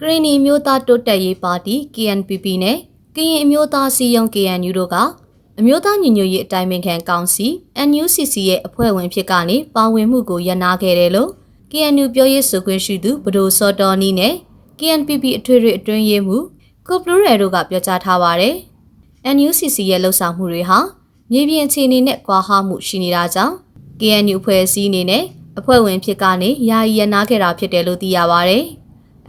ကရင်နီမျိုးသားတိုးတက်ရေးပါတီ KNPP နဲ့ကရင်အမျိုးသားစီယုံ KNU တို့ကအမျိုးသားညီညွတ်ရေးအတိုင်းအမြခံကောင်စီ NUCC ရဲ့အဖွဲ့ဝင်ဖြစ်ကနေပါဝင်မှုကိုရန်နာခဲ့တယ်လို့ KNU ပြောရေးဆိုခွင့်ရှိသူဘဒိုစောတော်နီနဲ့ KNPP အထွေထွေအတွင်းရေးမှူးကိုပလူရဲတို့ကပြောကြားထားပါတယ်။ NUCC ရဲ့လှုပ်ဆောင်မှုတွေဟာမြေပြင်အခြေအနေနဲ့ကွာဟမှုရှိနေတာကြောင့် KNU အဖွဲ့အစည်းအနေနဲ့အဖွဲ့ဝင်ဖြစ်ကနေယာယီရန်နာခဲ့တာဖြစ်တယ်လို့သိရပါတယ်။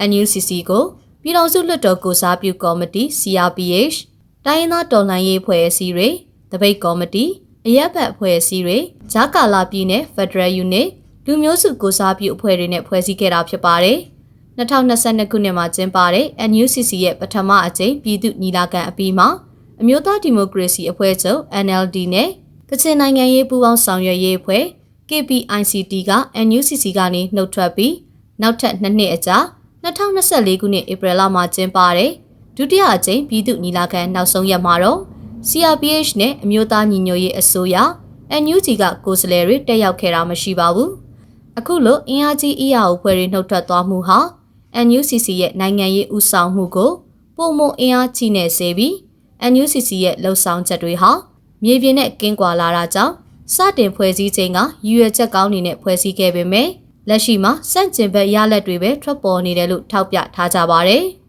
NUCC ကိုပြည်တော်စုလွှတ်တော်ကိုစားပြုကော်မတီ CRPH တိုင်းရင်းသားတော်လှန်ရေးအဖွဲ့အစည်းတွေတပိတ်ကော်မတီအရက်ဘတ်အဖွဲ့အစည်းတွေဂျာကာလာပြည်နယ် Federal Unit လူမျိုးစုကိုစားပြုအဖွဲ့တွေနဲ့ဖွဲ့စည်းခဲ့တာဖြစ်ပါတယ်။2022ခုနှစ်မှာကျင်းပတဲ့ NUCC ရဲ့ပထမအကြိမ်ပြည်သူညီလာခံအပြီးမှာအမျိုးသားဒီမိုကရေစီအဖွဲ့ချုပ် NLD နဲ့ကချင်နိုင်ငံရေးပူးပေါင်းဆောင်ရွက်ရေးအဖွဲ့ KPICT က NUCC ကနေနှုတ်ထွက်ပြီးနောက်ထပ်နှစ်နှစ်အကြာ 2024ခုနှစ်ဧပြီလမှာကျင်းပတဲ့ဒုတိယအကြိမ်ပြည်သူညီလာခံနောက်ဆုံးရက်မှာတော့ CRPH နဲ့အမျိုးသားညီညွတ်ရေးအစိုးရ NUG ကကိုယ်စားလှယ်တွေတက်ရောက်ခဲ့တာမရှိပါဘူး။အခုလိုအင်အားကြီး EAO ဖွဲ့တွေနှုတ်ထွက်သွားမှုဟာ NUCC ရဲ့နိုင်ငံရေးဥဆောင်မှုကိုပုံမအင်အားကြီးနေစေပြီး NUCC ရဲ့လှုပ်ဆောင်ချက်တွေဟာမြေပြင်နဲ့ကင်းကွာလာတာကြောင့်စတင်ဖွဲ့စည်းခြင်းကရည်ရွယ်ချက်ကောင်းနေနဲ့ဖွဲ့စည်းခဲ့ပေမဲ့ လက်ရှိမှာစန့်ကျင်ဘက်ရလက်တွေပဲထွက်ပေါ်နေတယ်လို့ထောက်ပြထားကြပါတယ်။